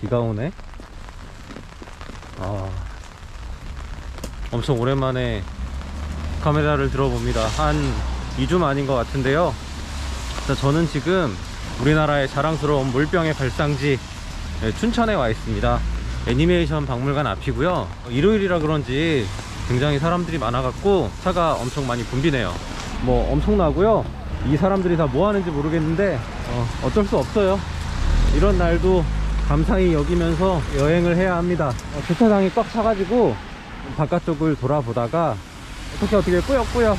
비가 오네. 아, 엄청 오랜만에 카메라를 들어봅니다. 한 2주 만인 것 같은데요. 자, 저는 지금 우리나라의 자랑스러운 물병의 발상지 네, 춘천에 와 있습니다. 애니메이션 박물관 앞이고요. 일요일이라 그런지 굉장히 사람들이 많아갖고 차가 엄청 많이 붐비네요. 뭐 엄청나고요. 이 사람들이 다 뭐 하는지 모르겠는데 어, 어쩔 수 없어요. 이런 날도 감사히 여기면서 여행을 해야 합니다. 어, 주차장이 꽉 차가지고 바깥쪽을 돌아보다가 어떻게 어떻게 꾸역꾸역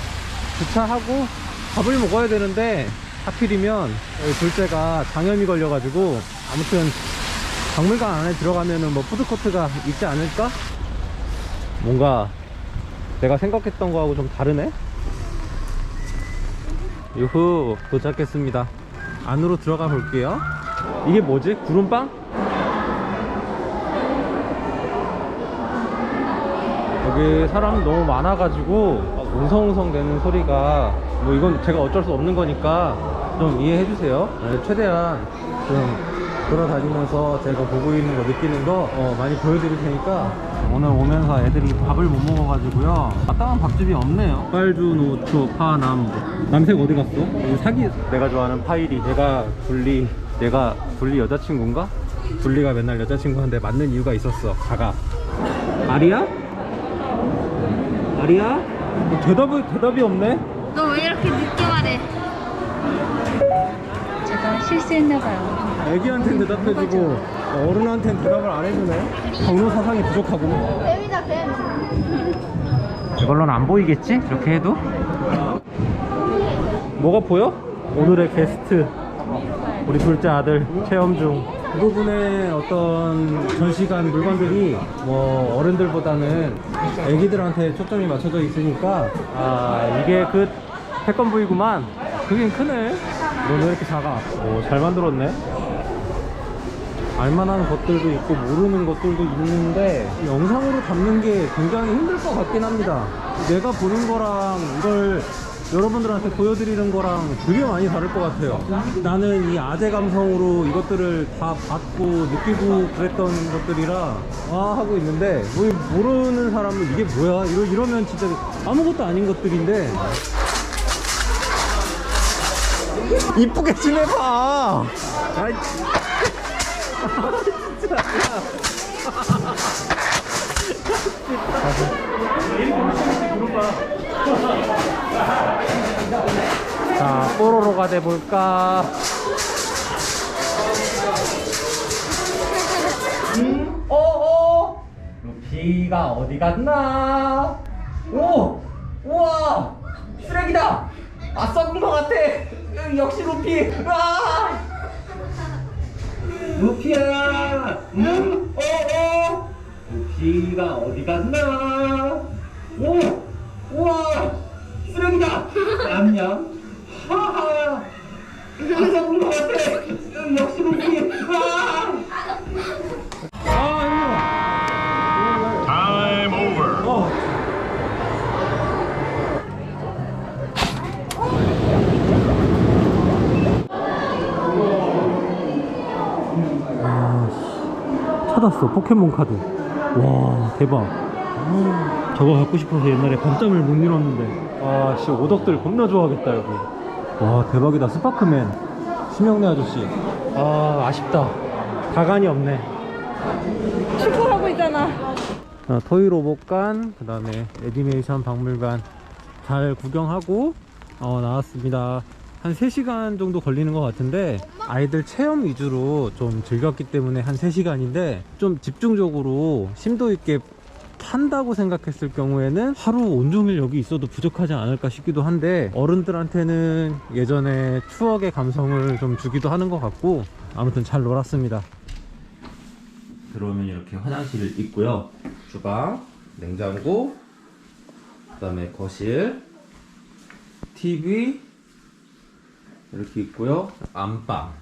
주차하고 밥을 먹어야 되는데 하필이면 둘째가 장염이 걸려가지고 아무튼 박물관 안에 들어가면은 뭐 푸드코트가 있지 않을까? 뭔가 내가 생각했던 거하고 좀 다르네? 유후 도착했습니다 안으로 들어가 볼게요 이게 뭐지? 구름빵? 여기 사람 너무 많아가지고 웅성웅성 되는 소리가 뭐 이건 제가 어쩔 수 없는 거니까 좀 이해해 주세요. 네, 최대한 좀 돌아다니면서 제가 보고 있는 거 느끼는 거 어, 많이 보여드릴 테니까 오늘 오면서 애들이 밥을 못 먹어가지고요. 마땅한 밥집이 없네요. 빨주 노초 파남. 남색 어디 갔어? 사기. 내가 좋아하는 파이리 얘가 둘리 얘가 둘리 여자친구인가? 둘리가 맨날 여자친구한테 맞는 이유가 있었어 가가 아리야? 아리야? 뭐 대답이 대답이 없네. 너 왜 이렇게 늦게 말해? 제가 실수했나봐요. 애기한테는 대답해주고 어른한테는 대답을 안 해주네. 경로 사상이 부족하고. 뱀이다 뱀. 이걸로는 안 보이겠지? 이렇게 해도? 뭐가 보여? 오늘의 게스트 우리 둘째 아들 체험 중. 대부분의 어떤 전시관 물건들이 뭐 어른들보다는 애기들한테 초점이 맞춰져 있으니까 아 이게 그 태권브이구만. 그긴 크네. 너 왜 이렇게 작아? 오잘 만들었네. 알만한 것들도 있고 모르는 것들도 있는데 영상으로 담는 게 굉장히 힘들 것 같긴 합니다. 내가 보는 거랑 이걸 여러분들한테 보여드리는 거랑 되게 많이 다를 것 같아요. 나는 이 아재 감성으로 이것들을 다 봤고 느끼고 그랬던 것들이라 와 하고 있는데 뭐 모르는 사람은 이게 뭐야? 이러, 이러면 진짜 아무것도 아닌 것들인데. 이쁘게 지내봐. 아이 자, 뽀로로가 돼볼까? 음? 어, 어? 루피가 어디 갔나? 오! 우와! 쓰레기다! 아, 썩은 것 같아! 으, 역시 루피! 아! 루피야! 음? 어, 어? 루피가 어디 갔나? 오! 우와! 쓰레기다! 냠냠! 하하! 것 같아! 으, 역시 루피! 아! 아, Time over. 힘들어! 어. 아, 찾았어 포켓몬 카드 와 대박 아, 저거 갖고 싶어서 옛날에 밤잠을 못 이뤘는데 와씨 오덕들 겁나 좋아하겠다 여기 와 대박이다. 스파크맨. 심영래 아저씨. 아 아쉽다. 가관이 없네. 축구하고 있잖아. 자, 토이로봇관 그 다음에 애니메이션 박물관 잘 구경하고 어, 나왔습니다. 한 3시간 정도 걸리는 것 같은데 아이들 체험 위주로 좀 즐겼기 때문에 한 3시간인데 좀 집중적으로 심도 있게 탄다고 생각했을 경우에는 하루 온종일 여기 있어도 부족하지 않을까 싶기도 한데 어른들한테는 예전에 추억의 감성을 좀 주기도 하는 것 같고 아무튼 잘 놀았습니다 들어오면 이렇게 화장실 있고요. 주방, 냉장고, 그 다음에 거실, TV 이렇게 있고요. 안방,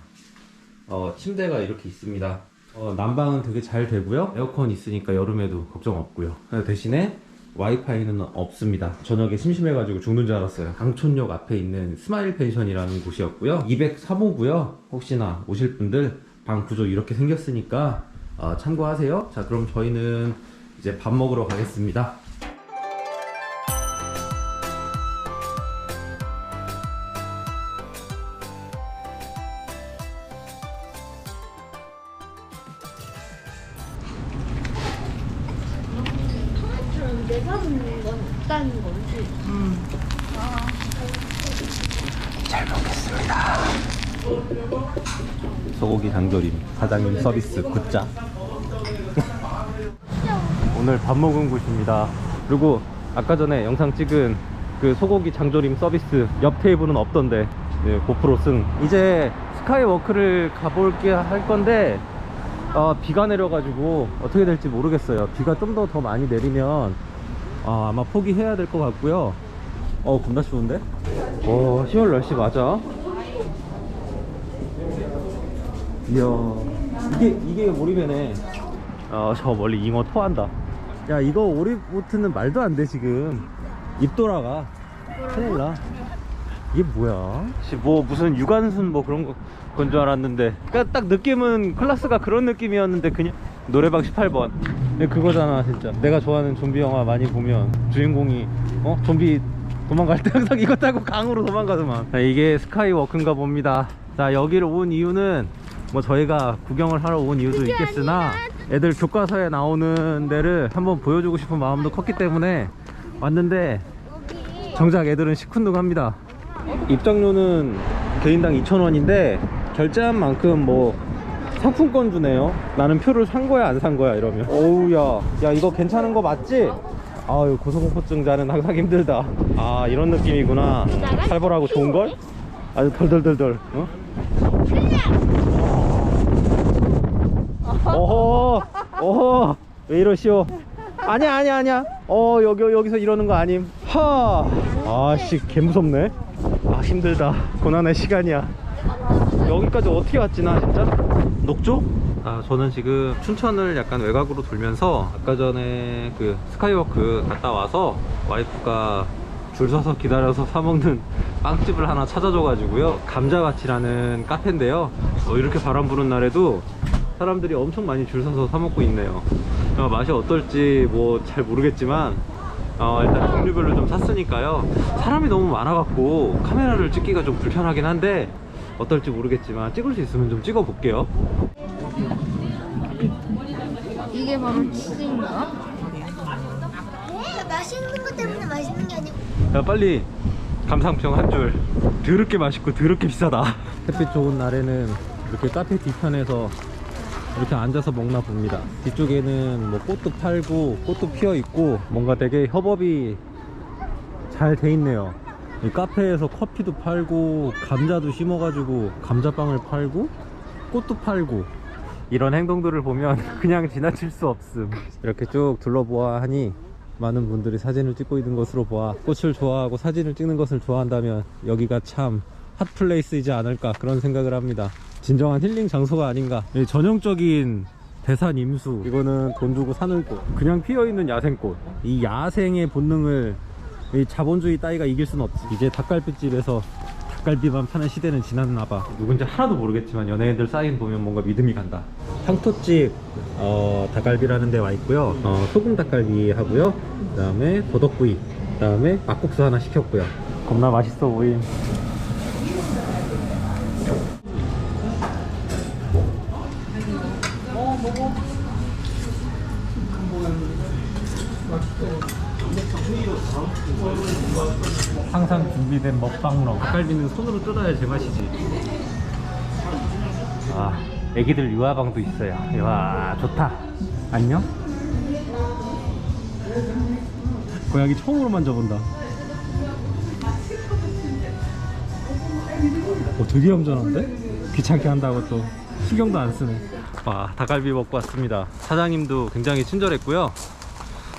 어, 침대가 이렇게 있습니다. 어, 난방은 되게 잘 되고요. 에어컨 있으니까 여름에도 걱정 없고요. 대신에 와이파이는 없습니다. 저녁에 심심해가지고 죽는 줄 알았어요. 강촌역 앞에 있는 스마일 펜션이라는 곳이었고요. 203호고요. 혹시나 오실 분들 방 구조 이렇게 생겼으니까 어, 참고하세요. 자, 그럼 저희는 이제 밥 먹으러 가겠습니다. 내가 먹는 건 없다는 거지. 소고기 장조림 사장님 서비스 굿자. 오늘 밥 먹은 곳입니다. 그리고 아까 전에 영상 찍은 그 소고기 장조림 서비스 옆 테이블은 없던데 네, 고프로 승 이제 스카이워크를 가볼게 할 건데 어, 비가 내려가지고 어떻게 될지 모르겠어요. 비가 좀 더더 많이 내리면 아, 아마 포기해야 될 것 같고요. 어 겁나 추운데? 어 10월 날씨 맞아. 이야 이게 이게 오리배네. 어저 멀리 잉어 토한다. 야 이거 오리보트는 말도 안 돼 지금. 입 돌아가. 큰일 나. 이게 뭐야? 씨, 뭐 무슨 유관순 뭐 그런 건줄 알았는데. 그러니까 딱 느낌은 클라스가 그런 느낌이었는데 그냥 노래방 18번 그거잖아 진짜. 내가 좋아하는 좀비 영화 많이 보면 주인공이 어? 좀비 도망갈 때 항상 이거 타고 강으로 도망가더만. 자, 이게 스카이워크인가 봅니다. 자 여기를 온 이유는 뭐 저희가 구경을 하러 온 이유도 있겠으나 애들 교과서에 나오는 데를 한번 보여주고 싶은 마음도 컸기 때문에 왔는데 정작 애들은 시큰둥합니다. 입장료는 개인당 2,000원인데 결제한 만큼 뭐 상품권 주네요. 나는 표를 산 거야 안 산 거야 이러면. 어우야. 야 이거 괜찮은 거 맞지? 아유 고소공포증자는 항상 힘들다. 아 이런 느낌이구나. 살벌하고 좋은걸? 아주 덜덜덜덜 어? 어허 어허. 왜 이러시오? 아니야 아니야 아니야. 어 여기 여기서 이러는 거 아님. 하. 아씨 개 무섭네. 아 힘들다. 고난의 시간이야. 여기까지 어떻게 왔지 나 진짜 녹조? 아 저는 지금 춘천을 약간 외곽으로 돌면서 아까 전에 그 스카이워크 갔다 와서 와이프가 줄 서서 기다려서 사 먹는 빵집을 하나 찾아줘가지고요. 감자밭이라는 카페인데요. 어, 이렇게 바람 부는 날에도 사람들이 엄청 많이 줄 서서 사 먹고 있네요. 어, 맛이 어떨지 뭐 잘 모르겠지만 어, 일단 종류별로 좀 샀으니까요. 사람이 너무 많아갖고 카메라를 찍기가 좀 불편하긴 한데 어떨지 모르겠지만 찍을 수 있으면 좀 찍어 볼게요. 이게 바로 치즈인가? 맛있는 것 때문에 맛있는 게 아니고. 야 빨리 감상평 한 줄. 더럽게 맛있고 더럽게 비싸다. 햇빛 좋은 날에는 이렇게 카페 뒤편에서 이렇게 앉아서 먹나 봅니다. 뒤쪽에는 뭐 꽃도 팔고 꽃도 피어 있고 뭔가 되게 협업이 잘 돼 있네요. 이 카페에서 커피도 팔고 감자도 심어가지고 감자빵을 팔고 꽃도 팔고 이런 행동들을 보면 그냥 지나칠 수 없음. 이렇게 쭉 둘러보아 하니 많은 분들이 사진을 찍고 있는 것으로 보아 꽃을 좋아하고 사진을 찍는 것을 좋아한다면 여기가 참 핫플레이스이지 않을까 그런 생각을 합니다. 진정한 힐링 장소가 아닌가. 이 전형적인 대산 임수. 이거는 돈 주고 사는 꽃. 그냥 피어있는 야생꽃. 이 야생의 본능을 이 자본주의 따위가 이길 순 없지. 이제 닭갈비집에서 닭갈비만 파는 시대는 지났나봐. 누군지 하나도 모르겠지만 연예인들 사인 보면 뭔가 믿음이 간다. 향토집 어, 닭갈비라는 데 와 있고요. 어, 소금 닭갈비 하고요. 그 다음에 도덕구이 그 다음에 막국수 하나 시켰고요. 겁나 맛있어 보임 항상 준비된 먹방러 닭갈비는 손으로 뜯어야 제맛이지. 아 애기들 유아방도 있어요. 와 좋다. 안녕? 고양이 처음으로 만져본다. 어 되게 얌전한데? 귀찮게 한다고 또. 신경도 안 쓰네. 와 닭갈비 먹고 왔습니다. 사장님도 굉장히 친절했고요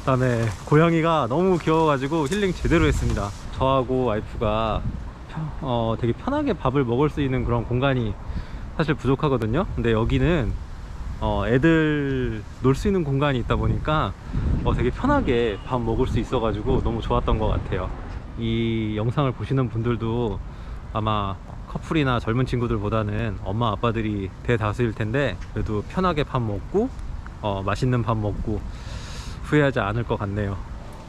그다음에 고양이가 너무 귀여워가지고 힐링 제대로 했습니다. 저하고 와이프가 편- 어, 되게 편하게 밥을 먹을 수 있는 그런 공간이 사실 부족하거든요. 근데 여기는 어, 애들 놀 수 있는 공간이 있다 보니까 어, 되게 편하게 밥 먹을 수 있어 가지고 너무 좋았던 것 같아요. 이 영상을 보시는 분들도 아마 커플이나 젊은 친구들보다는 엄마 아빠들이 대다수일 텐데 그래도 편하게 밥 먹고 어, 맛있는 밥 먹고 후회하지 않을 것 같네요.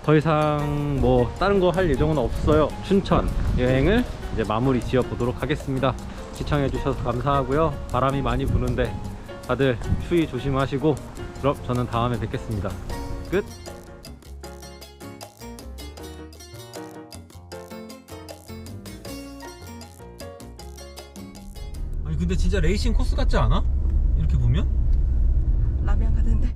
더 이상 뭐 다른 거 할 예정은 없어요. 춘천 여행을 이제 마무리 지어 보도록 하겠습니다. 시청해 주셔서 감사하고요. 바람이 많이 부는데 다들 추위 조심하시고 그럼 저는 다음에 뵙겠습니다. 끝. 아니 근데 진짜 레이싱 코스 같지 않아? 이렇게 보면? 라면 가는데